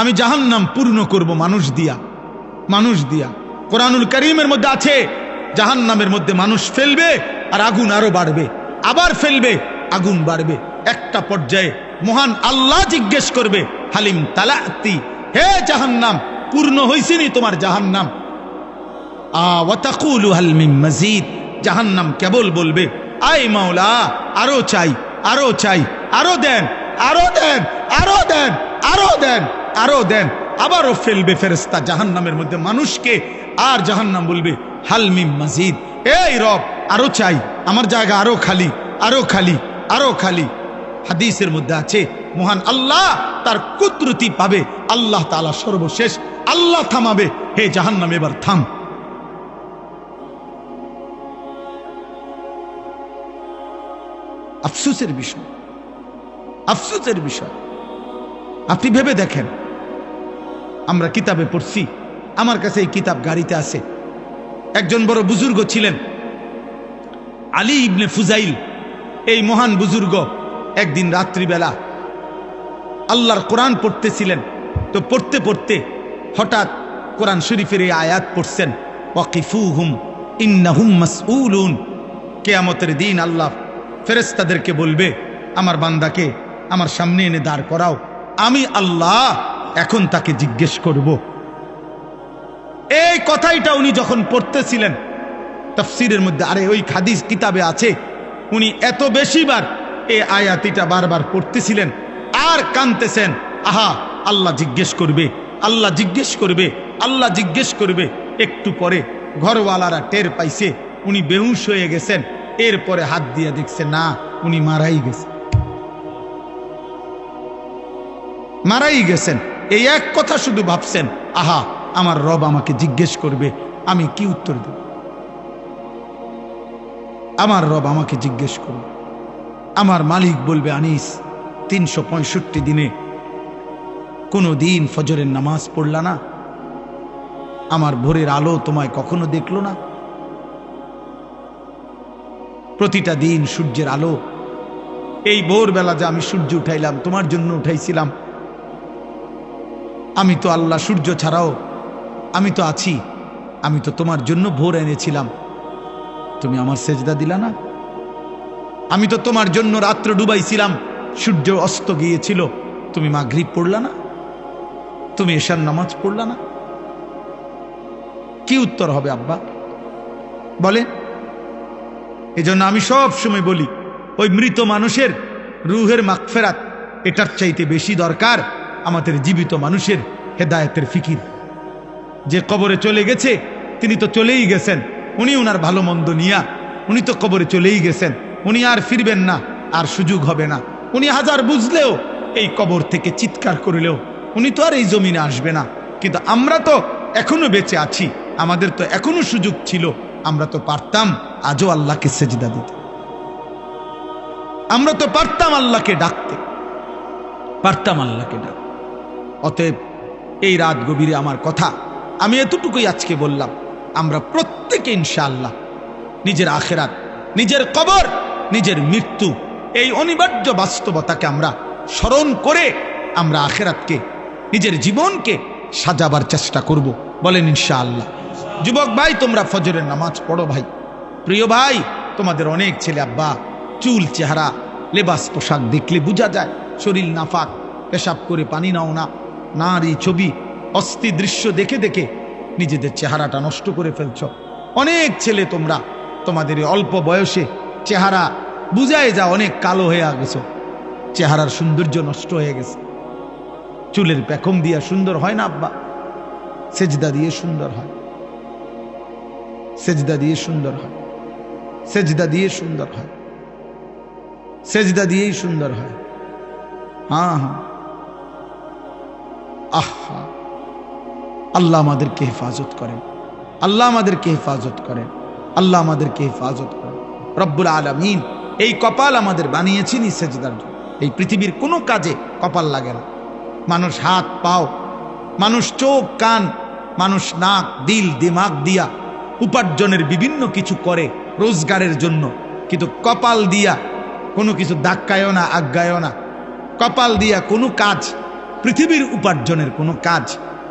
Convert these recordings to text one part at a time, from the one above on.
আমি জাহান্নাম পূর্ণ করব মানুষ দিয়া মানুষ দিয়া। কোরআনুল করিমের মধ্যে আছে, জাহান্নামের মধ্যে মানুষ ফেলবে আর আগুন আরও বাড়বে, আবার ফেলবে, আগুন বাড়বে। একটা পর্যায়ে মহান আল্লাহ জিজ্ঞেস করবে, হালিম তালাতি, হে জাহান্নাম, পূর্ণ হয়েছিনি তোমার জাহান্নাম? আওয়াতাকুলু হাল মিন মজিদ, জাহান্নাম কেবল বলবে, আয় মাওলা, আরও চাই আরও চাই, আরও দেন আরও দেন আরও দেন আরও দেন। আরও দেন আবারও ফেলবে ফেরেস্তা জাহান্নামের মধ্যে মানুষকে, আর জাহান্নাম বলবে হালমিম মজিদ। এই রব, আরও চাই, আমার জায়গা আরও খালি আরও খালি আরও খালি। হাদিসের মধ্যে আছে, মহান আল্লাহ তার কুদরতি পাবে, আল্লাহ তালা সর্বশেষ, আল্লাহ থামাবে, হে জাহান্নাম, এবার থাম। আফসুসের বিষয় আফসুসের বিষয়। আপনি ভেবে দেখেন আমরা কিতাবে পড়ছি। আমার কাছে এই কিতাব গাড়িতে আছে। একজন বড় বুজুর্গ ছিলেন। আলী ইবনে ফুজাইল, এই মহান বুজুর্গ একদিন রাত্রিবেলা আল্লাহর কোরআন পড়তেছিলেন। তো পড়তে পড়তে হঠাৎ কোরআন শরীফের এই আয়াত পড়ছেন, ওয়াকিফুহুম, ইন্নাহুম মাসউলুন। কেয়ামতের দিন আল্লাহ ফেরেস্তাদেরকে বলবে, আমার বান্দাকে আমার সামনে এনে দাঁড় করাও। আমি আল্লাহ এখন তাকে জিজ্ঞেস করব। এই কথাইটা উনি যখন পড়তেছিলেন, তফসিরের মধ্যে, আরে ওই খাদিস কিতাবে আছে, উনি এত বেশিবার এই আয়াতিটা বারবার পড়তেছিলেন, আর কানতেছেন, আহা, আল্লাহ জিজ্ঞেস করবে, আল্লাহ জিজ্ঞেস করবে, আল্লাহ জিজ্ঞেস করবে। একটু পরে ঘরওয়ালারা টের পাইছে, উনি বেহুশ হয়ে গেছেন, এরপরে হাত দিয়ে দেখছে, না, উনি মারাই গেছে। মারাই গেছেন। এই এক কথা শুধু ভাবছেন, আহা, আমার রব আমাকে জিজ্ঞেস করবে, আমি কি উত্তর দেব? আমার রব আমাকে জিজ্ঞেস করবে, আমার মালিক বলবে, আনিস, তিনশো পঁয়ষট্টি দিনে কোনো দিন ফজরের নামাজ পড়লা না? আমার ভোরের আলো তোমায় কখনো দেখল না? প্রতিটা দিন সূর্যের আলো, এই ভোরবেলা যে আমি সূর্য উঠাইলাম, তোমার জন্য উঠাইছিলাম আমি তো আল্লাহ সূর্য ছাড়াও, আমি তো আছি, আমি তো তোমার জন্য ভোর এনেছিলাম। তুমি আমার সেজদা দিলা না? আমি তো তোমার জন্য রাত্র ডুবাইছিলাম, সূর্য অস্ত গিয়েছিল, তুমি মাগরিব পড়লা না? তুমি এশার নামাজ পড়লা না? কি উত্তর হবে আব্বা? বলে, এজন্য আমি সব সময় বলি, ওই মৃত মানুষের রুহের মাগফেরাত এটার চাইতে বেশি দরকার। আমাদের জীবিত মানুষের হেদায়েতের ফিকির। যে কবরে চলে গেছে, তিনি তো চলেই গেছেন। উনি উনার ভালো মন্দ নিয়া, উনি তো কবরে চলেই গেছেন। উনি আর ফিরবেন না, আর সুযোগ হবে না। উনি হাজার বুঝলেও, এই কবর থেকে চিৎকার করলেও, উনি তো আর এই জমিনে আসবে না। কিন্তু আমরা তো এখনও বেঁচে আছি, আমাদের তো এখনও সুযোগ ছিল, আমরা তো পারতাম আজও আল্লাহকে সেজদা দিতে। আমরা তো পারতাম আল্লাহকে ডাকতে। পারতাম আল্লাহকে ডাক অতএব এই রাত গভীরে আমার কথা আমি এতটুকুই আজকে বললাম। আমরা প্রত্যেকে ইনশাআল্লাহ নিজের আখেরাত, নিজের কবর, নিজের মৃত্যু, এই অনিবার্য বাস্তবতাকে আমরা স্মরণ করে আমরা আখেরাতকে, নিজের জীবনকে সাজাবার চেষ্টা করব। বলেন ইনশাআল্লাহ। যুবক ভাই, তোমরা ফজরের নামাজ পড়ো ভাই। প্রিয় ভাই, তোমাদের অনেক ছেলে আব্বা, চুল, চেহারা, লেবাস, পোশাক দেখলে বোঝা যায়, শরীর নাফাক, পেশাব করে পানি নাও না। নারী ছবি, অস্থি দৃশ্য দেখে দেখে নিজেদের চেহারাটা নষ্ট করে ফেলছ। অনেক ছেলে তোমরা, তোমাদের অল্প বয়সে চেহারা বুঝায় যা অনেক কালো হয়ে গেছ। চেহারার সৌন্দর্য নষ্ট হয়ে গেছে। চুলের পেখম দিয়া সুন্দর হয় না, আব্বা? সেজদা দিয়ে সুন্দর হয়। সেজদা দিয়ে সুন্দর হয়। সেজদা দিয়ে সুন্দর হয়। সেজদা দিয়েই সুন্দর হয়। হ্যাঁ হ্যাঁ। আহা। আল্লাহ আমাদেরকে হেফাজত করেন। আল্লাহ আমাদেরকে হেফাজত করেন। আল্লাহ আমাদেরকে হেফাজত করেন। রব্বুল আলমিন এই কপাল আমাদের বানিয়েছেন সেজদার জন্য। এই পৃথিবীর কোনো কাজে কপাল লাগে না। মানুষ হাত, পাও, মানুষ চোখ, কান, মানুষ নাক, দিল, দিমাগ দিয়া উপার্জনের বিভিন্ন কিছু করে রোজগারের জন্য। কিন্তু কপাল দিয়া কোনো কিছু দাক্কায়ও না, আজ্ঞায়ও না। কপাল দিয়া কোনো কাজ পৃথিবীর উপার্জনের কোনো কাজ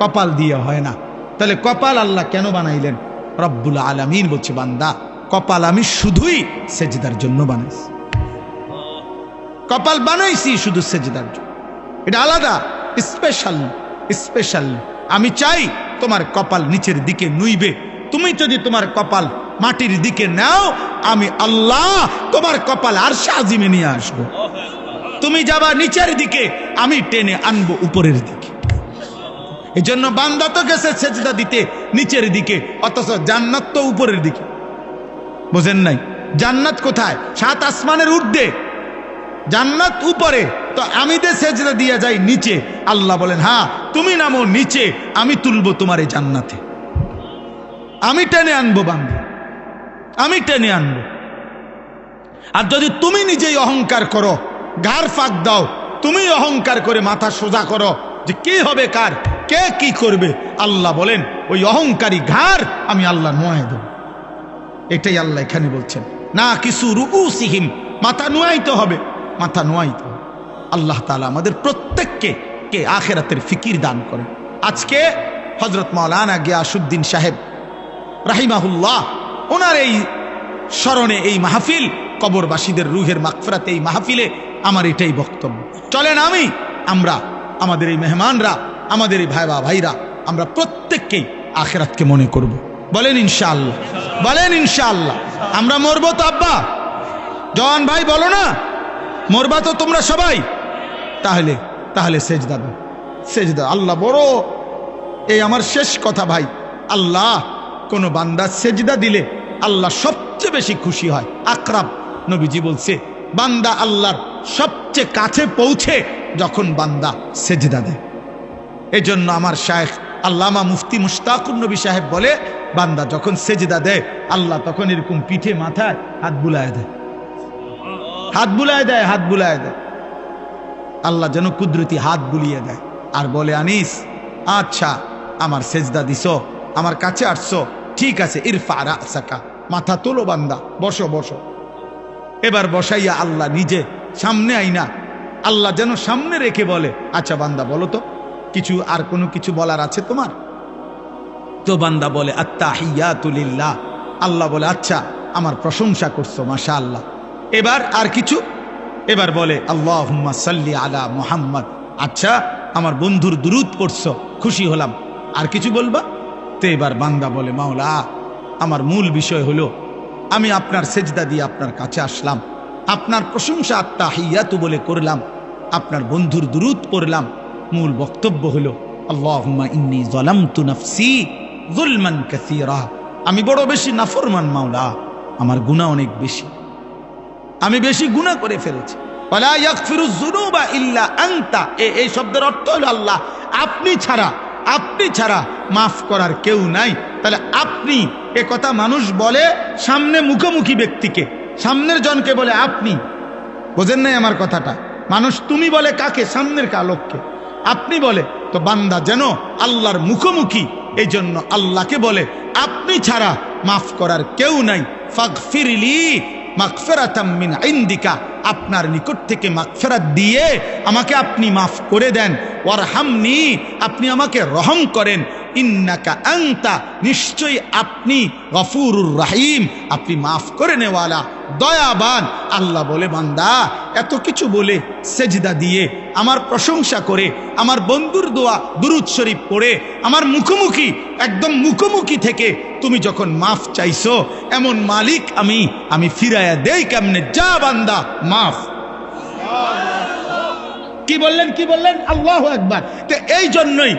কপাল দিয়ে হয় না। তাহলে কপাল আল্লাহ কেন বানাইলেন? রব্বুল আলামিন বলছে, বান্দা, কপাল আমি শুধুই সেজদার জন্য বানাইছি। কপাল বানাইছি শুধু সেজদার জন্য। এটা আলাদা স্পেশাল স্পেশাল আমি চাই তোমার কপাল নিচের দিকে নুইবে। তুমি যদি তোমার কপাল মাটির দিকে নাও, আমি আল্লাহ তোমার কপাল আর সাজিমে নিয়ে আসব। তুমি যাবা নিচের দিকে, আমি টেনে আনব উপরের দিকে। এই জন্য বান্দা তো গেছে সেজদা দিতে নিচের দিকে, অথচ জান্নাত তো উপরের দিকে। বোঝেন নাই? জান্নাত কোথায়? সাত আসমানের ঊর্ধ্বে। জান্নাত উপরে, তো আমি দে সেজদা দিয়ে যাই নিচে, আল্লাহ বলেন হ্যাঁ তুমি নামো নিচে, আমি তুলবো তোমার এই জান্নাতে। আমি টেনে আনব বান্ধব আমি টেনে আনব। আর যদি তুমি নিজেই অহংকার করো গার ফাঁক দাও। তুমি অহংকার করে মাথা সোজা করো যে কে হবে কার, কে কি করবে? আল্লাহ বলেন, ওই অহংকারী ঘাড় আমি আল্লাহ নোয়াই দেব। এটাই আল্লাহ এখানে বলছেন। না কিছু রুকু সিহিম মাথা নোয়াইতে হবে। মাথা নোয়াইতে হবে। আল্লাহ তালা আমাদের প্রত্যেককে কে আখেরাতের ফিকির দান করেন। আজকে হজরত মাওলানা গিয়াসুদ্দিন সাহেব রাহিমাহুল্লাহ, ওনার এই স্মরণে এই মাহফিল কবরবাসীদের রুহের মাগফিরাতে এই মাহফিলে আমার এটাই বক্তব্য। চলেন আমি, আমরা, আমাদের এই মেহমানরা, আমাদের এই ভাইবা ভাইরা, আমরা প্রত্যেককেই আখেরাতকে মনে করব। বলেন ইনশাআল্লাহ বলেন ইনশাআল্লাহ, আমরা মরব তো আব্বা। জওয়ান ভাই বলো না, মরবা তো তোমরা সবাই। তাহলে তাহলে সেজ সেজদা দাও, সেজদা। আল্লাহ বড়, এই আমার শেষ কথা ভাই। আল্লাহ, কোন বান্দা সেজদা দিলে আল্লাহ সবচেয়ে বেশি খুশি হয় আকরাম নবীজি বলছে, বান্দা আল্লাহর সবচেয়ে কাছে পৌঁছে যখন বান্দা সেজদা দেয়। জন্য আমার শায়েখ আল্লামা মুফতি মুশতাকুর নবী সাহেব বলে, বান্দা যখন সেজদা দেয়, আল্লাহ তখন এরকম পিঠে মাথায় হাত বুলায় দেয়। হাত বুলায় দেয়, হাত বুলায় দেয়। আল্লাহ যেন কুদরতি হাত বুলিয়ে দেয়। আর বলে, আনিস আচ্ছা আমার সেজদা দিস, আমার কাছে আসছো, ঠিক আছে, ইরফা রাসাকা, মাথা তোলো বান্দা, বসো বসো। এবার বসাইয়া আল্লাহ নিজে সামনে আইনা। আল্লাহ যেন সামনে রেখে বলে আচ্ছা বান্দা, বলো তো, কিছু আর কোনো কিছু বলার আছে তোমার? তো বান্দা বলে আত্মাহিয়াতুলিল্লাহ আল্লাহ বলে আচ্ছা আমার প্রশংসা করছ মাশা আল্লাহ এবার আর কিছু? এবার বলে আল্লাহ সাল্লি আলা মুহাম্মদ। আচ্ছা আমার বন্ধুর দুরুদ পড়ছো, খুশি হলাম। আর কিছু বলবা? তো এবার বান্দা বলে, মাওলা, আমার মূল বিষয় হলো আমি আপনার সেজদা দিয়ে আপনার কাছে আসলাম। আপনার প্রশংসা আত্মা হিয়াতু বলে করলাম। আপনার বন্ধুর দুরুদ পড়লাম। মূল বক্তব্য হলো যালামতু নাফসি যুলমান কাসীরা। আমি বড় বেশি নাফরমান মাওলা, আমার গুনাহ অনেক বেশি। আমি বেশি গুনাহ করে ফেলেছি। এই শব্দের অর্থ হলো আল্লাহ, আপনি ছাড়া আপনি ছাড়া মাফ করার কেউ নাই। তাহলে আপনি এ কথা মানুষ বলে সামনে মুখোমুখি ব্যক্তিকে। সামনের জনকে বলে আপনি। বোঝেন নাই আমার কথাটা? মানুষ তুমি বলে কাকে? সামনের কালোককে আপনি বলে, তো বান্দা যেন আল্লাহর মুখোমুখি এই জন্য আল্লাহকে বলে, আপনি ছাড়া মাফ করার কেউ নাই। ফাগফিরলি মাগফিরাতাম মিন ইন্দিকা। আপনার নিকট থেকে মাগফিরাত দিয়ে আমাকে আপনি মাফ করে দেন। ওয়ারহামনি, আপনি আমাকে রহম করেন। ইন্নাকা আংতা নিশ্চয়ই আপনি গফুরুর রাহিম। আপনি মাফ করে নেওয়ালা, দয়াবান। আল্লাহ বলে, বান্দা, এত কিছু বলে সেজদা দিয়ে, আমার প্রশংসা করে, আমার বন্ধুর দোয়া দুরুদ শরীফ পড়ে, আমার মুখোমুখি, একদম মুখোমুখি থেকে তুমি যখন মাফ চাইছো, এমন মালিক আমি আমি ফিরাইয়া দেই কেমনে? যা বান্দা মাফ। কি বললেন কি বললেন? আল্লাহ একবার তো এই জন্যই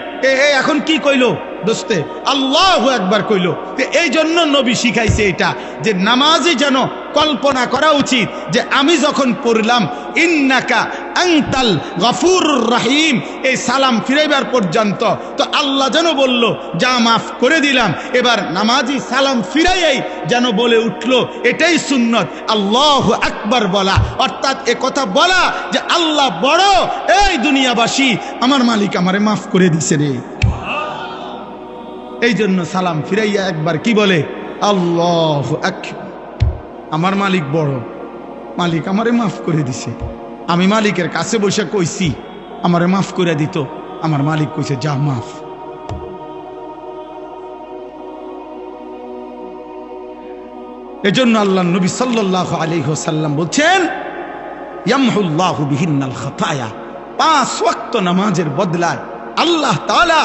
এখন কি কইলো দোস্তে? আল্লাহ একবার কইলো। তো এই জন্য নবী শিখাইছে এটা, যে নামাজই যেন কল্পনা করা উচিত যে আমি যখন পড়লাম, ইন্নাকা আংতাল গফুরুর রাহিম এই সালাম ফিরাইবার পর্যন্ত, তো আল্লাহ যেন বলল, যা মাফ করে দিলাম, এবার নামাজি সালাম ফিরাইয়াই যেন বলে উঠল, এটাই সুন্নত, আল্লাহ আকবার বলা। অর্থাৎ এ কথা বলা যে আল্লাহ বড়, এই দুনিয়াবাসী, আমার মালিক আমারে মাফ করে দিছে রে। এই জন্য সালাম ফিরাইয়া একবার কি বলে? আল্লাহ আকবার। আমার মালিক বড়। মালিক আমারে মাফ করে দিছে। আমি মালিকের কাছে বসে কইছি, আমারে মাফ করে দিত। আমার মালিক কইছে, যা, মাফ। এজন্য আল্লাহ নবী সাল্লাল্লাহু আলাইহি ওয়াসাল্লাম বলছেন পাঁচ ওয়াক্ত নামাজের বদলায় আল্লাহ তাআলা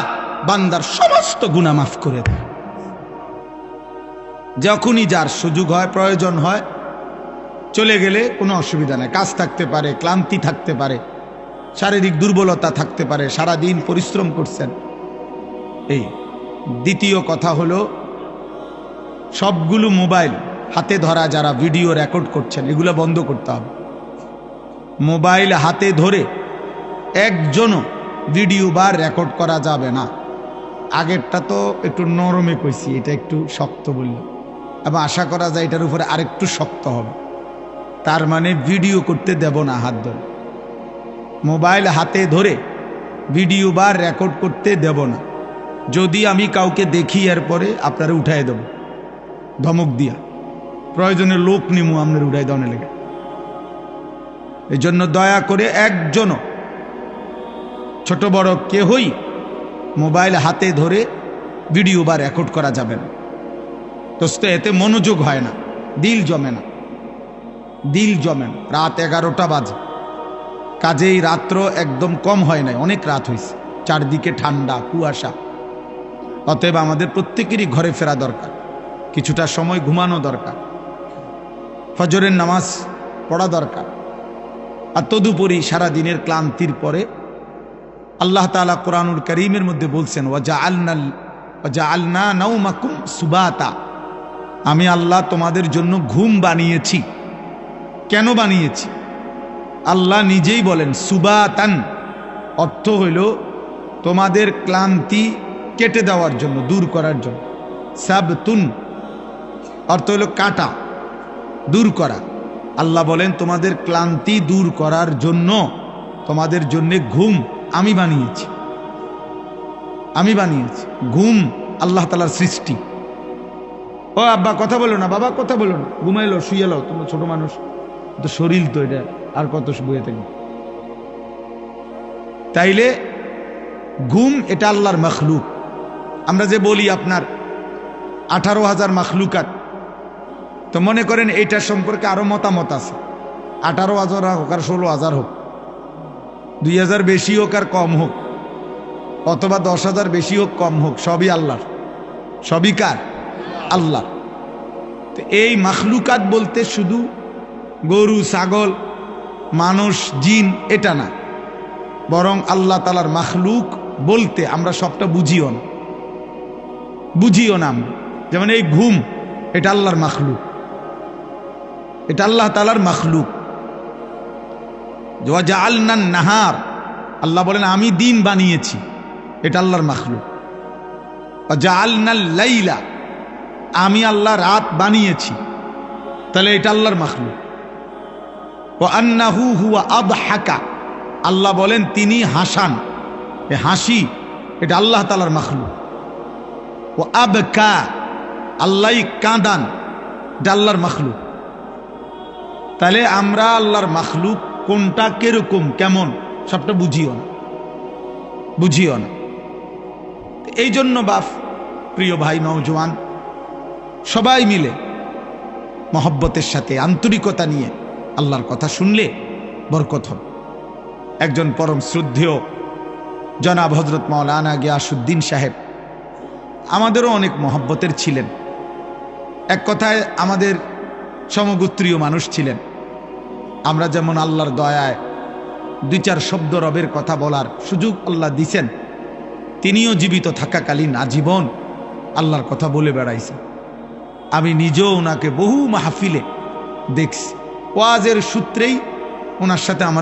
বান্দার সমস্ত গুনাহ মাফ করে দেয় যখনই যার সুযোগ হয়, প্রয়োজন হয়, চলে গেলে কোনো অসুবিধা নেই। কাজ থাকতে পারে, ক্লান্তি থাকতে পারে, শারীরিক দুর্বলতা থাকতে পারে সারা দিন পরিশ্রম করছেন। এই দ্বিতীয় কথা হলো, সবগুলো মোবাইল হাতে ধরা যারা ভিডিও রেকর্ড করছেন, এগুলো বন্ধ করতে হবে। মোবাইল হাতে ধরে একজনও ভিডিও বা রেকর্ড করা যাবে না। আগেরটা তো একটু নরমে কইছি, এটা একটু শক্ত বলল এবং আশা করা যায় এটার উপরে আরেকটু শক্ত হবে। তার মানে ভিডিও করতে দেব না হাত ধরে। মোবাইল হাতে ধরে ভিডিও বা রেকর্ড করতে দেব না। যদি আমি কাউকে দেখি এরপরে আপনারা উঠাই দেব। ধমক দিয়া। প্রয়োজনে লোক নিমু আপনার উঠাই দেওয়ার লেগে। এই জন্য দয়া করে একজনও ছোট বড় কেহই মোবাইল হাতে ধরে ভিডিও বা রেকর্ড করা যাবে না। দোস্ত এতে মনোযোগ হয় না। দিল জমে না। দিল জমে না। রাত এগারোটা বাজে। কাজেই রাত্র একদম কম হয় নাই, অনেক রাত হয়েছে চারদিকে ঠান্ডা, কুয়াশা। অতএব আমাদের প্রত্যেকেরই ঘরে ফেরা দরকার। কিছুটা সময় ঘুমানো দরকার। ফজরের নামাজ পড়া দরকার। আর তদুপরি সারা দিনের ক্লান্তির পরে আল্লাহ তালা কোরআনুল করিমের মধ্যে বলছেন ওয়াজা আলনাল ওয়াজা আলনা নাউমাকুম সুবাতা। আমি আল্লাহ তোমাদের জন্য ঘুম বানিয়েছি। কেন বানিয়েছি? আল্লাহ নিজেই বলেন, সুবাতান। অর্থ হইল তোমাদের ক্লান্তি কেটে দেওয়ার জন্য, দূর করার জন্য। সাবতুন। অর্থ হইল কাটা, দূর করা। আল্লাহ বলেন, তোমাদের ক্লান্তি দূর করার জন্য তোমাদের জন্যে ঘুম আমি বানিয়েছি। আমি বানিয়েছি। ঘুম আল্লাহ তালার সৃষ্টি। ও আব্বা, কথা বলো না, বাবা, কথা বলো না। ঘুমাইলো শুয়ে লো তোমরা ছোট মানুষ। তো শরীর তো এটা, আর কত বয়ে থাকবে তাইলে ঘুম এটা আল্লাহর মখলুক। আমরা যে বলি আপনার আঠারো হাজার মখলুকাত, তো মনে করেন এইটার সম্পর্কে আরও মতামত আছে। আঠারো হাজার হোক আর ষোলো হাজার হোক, দুই হাজার বেশি হোক আর কম হোক, অথবা দশ হাজার বেশি হোক, কম হোক, সবই আল্লাহর। সবই কার? আল্লাহ। তো এই মাখলুকাত বলতে শুধু গরু, ছাগল, মানুষ, জিন, এটা না। বরং আল্লাহ তালার মাখলুক বলতে আমরা সবটা বুঝিও না। বুঝিও না আমরা। যেমন এই ঘুম, এটা আল্লাহর মাখলুক। এটা আল্লাহ তালার মাখলুক। নাহার। আল্লাহ বলেন, আমি দিন বানিয়েছি। এটা আল্লাহর মাখলুক। লাইলা। আমি আল্লাহ রাত বানিয়েছি। তাহলে এটা আল্লাহর মাখলু ও আন্নাহু হুয়া আব হাকা আল্লাহ বলেন, তিনি হাসান। এ হাসি, এটা আল্লাহ তালার মাখলুক। ও আব কা আল্লাহ কাঁদান। এটা আল্লাহর তাহলে আমরা আল্লাহর মাখলুক কোনটা কীরকম, কেমন, সবটা বুঝিও না। বুঝিও না। এই জন্য বাপ, প্রিয় ভাই, নওজোয়ান সবাই মিলে মহব্বতের সাথে, আন্তরিকতা নিয়ে আল্লাহর কথা শুনলে বরকত হবে। একজন পরম শ্রদ্ধেয় জনাব হজরত মৌলানা গিয়াসুদ্দিন সাহেব আমাদেরও অনেক মহব্বতের ছিলেন। এক কথায় আমাদের সমগোত্রীয় মানুষ ছিলেন। আমরা যেমন আল্লাহর দয়ায় দুই চার শব্দ রবের কথা বলার সুযোগ আল্লাহ দিছেন, তিনিও জীবিত থাকাকালীন আজীবন আল্লাহর কথা বলে বেড়াইছেন। আমি নিজেও ওনাকে বহু মাহফিলে দেখছি। ওয়াজের সূত্রেই ওনার সাথে আমার